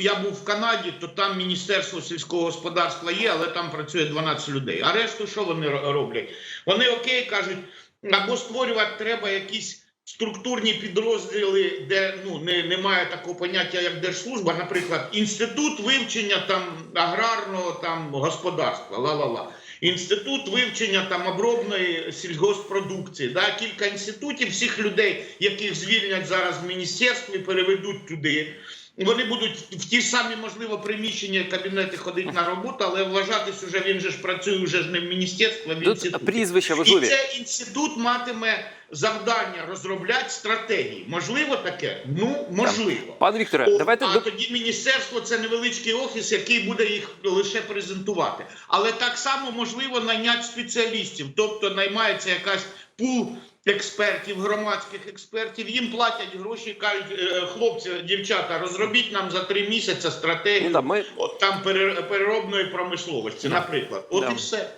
я був в Канаді, то там Міністерство сільського господарства є, але там працює 12 людей. А решту що вони роблять? Вони окей кажуть, або створювати треба якісь структурні підрозділи, де ну не, немає такого поняття, як держслужба, наприклад, інститут вивчення там аграрного там господарства, ла-ла-ла. Інститут вивчення там обробної сільгоспродукції, да, кілька інститутів, всіх людей, яких звільнять зараз в міністерстві, переведуть туди. Вони будуть в ті ж самі, можливо, приміщення кабінети ходити на роботу, але вважатись уже він же ж працює вже ж не в міністерстві, а в Тут інституті. прізвища І цей інститут матиме завдання розробляти стратегії. Можливо таке? Ну можливо. Пане Вікторе, О, давайте а тоді міністерство це невеличкий офіс, який буде їх лише презентувати. Але так само можливо найняти спеціалістів, тобто наймається якась пул експертів, громадських експертів. Їм платять гроші, кажуть, «Е, хлопці, дівчата, розробіть нам за три місяці стратегію. Ну, да, ми- От там переробної промисловості, Да. наприклад. От Да. і все.